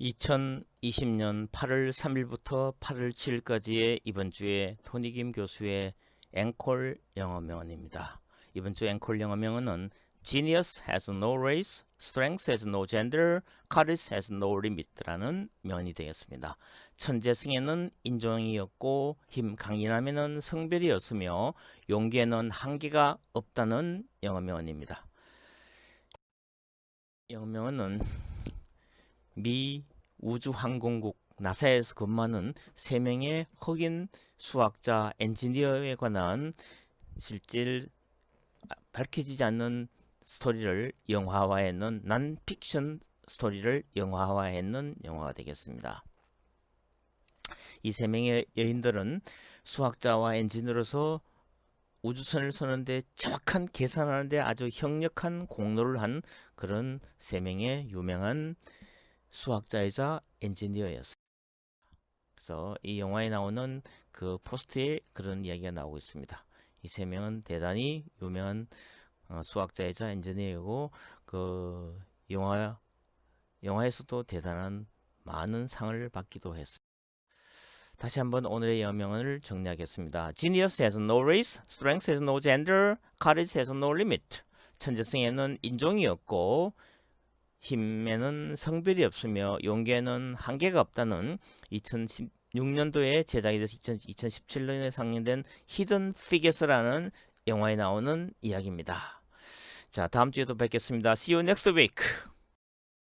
2020년 8월 3일부터 8월 7일까지의 이번 주에 토니 김 교수의 앵콜 영어 명언입니다. 이번 주 앵콜 영어 명언은 Genius has no race, strength has no gender, courage has no limit라는 명언이 되겠습니다. 천재승에는 인종이 없고 힘 강인함에는 성별이 없으며 용기에는 한계가 없다는 영어 명언입니다. 영어 명언은 미 우주항공국 나사에서 근무하는 3명의 흑인 수학자 엔지니어에 관한 실질 밝혀지지 않는 스토리를 영화화했는 난픽션 스토리를 영화화했는 영화가 되겠습니다. 이 세 명의 여인들은 수학자와 엔지니어로서 우주선을 쏘는데 정확한 계산하는데 아주 형력한 공로를 한 그런 세 명의 유명한 수학자이자 엔지니어였어요. 그래서 이 영화에 나오는 그 포스트에 그런 이야기가 나오고 있습니다. 이 세 명은 대단히 유명한 어, 수학자이자 엔지니어이고 그 영화 영화에서도 대단한 많은 상을 받기도 했습니다. 다시 한번 오늘의 여명을 정리하겠습니다. Genius has no race, strength has no gender, courage has no limit. 천재성에는 인종이 없고 힘에는 성별이 없으며 용기에는 한계가 없다는 2016년도에 제작이 돼서 2017년에 상영된 히든 피겨스라는 영화에 나오는 이야기입니다. 자, 다음 주에도 뵙겠습니다. See you next week.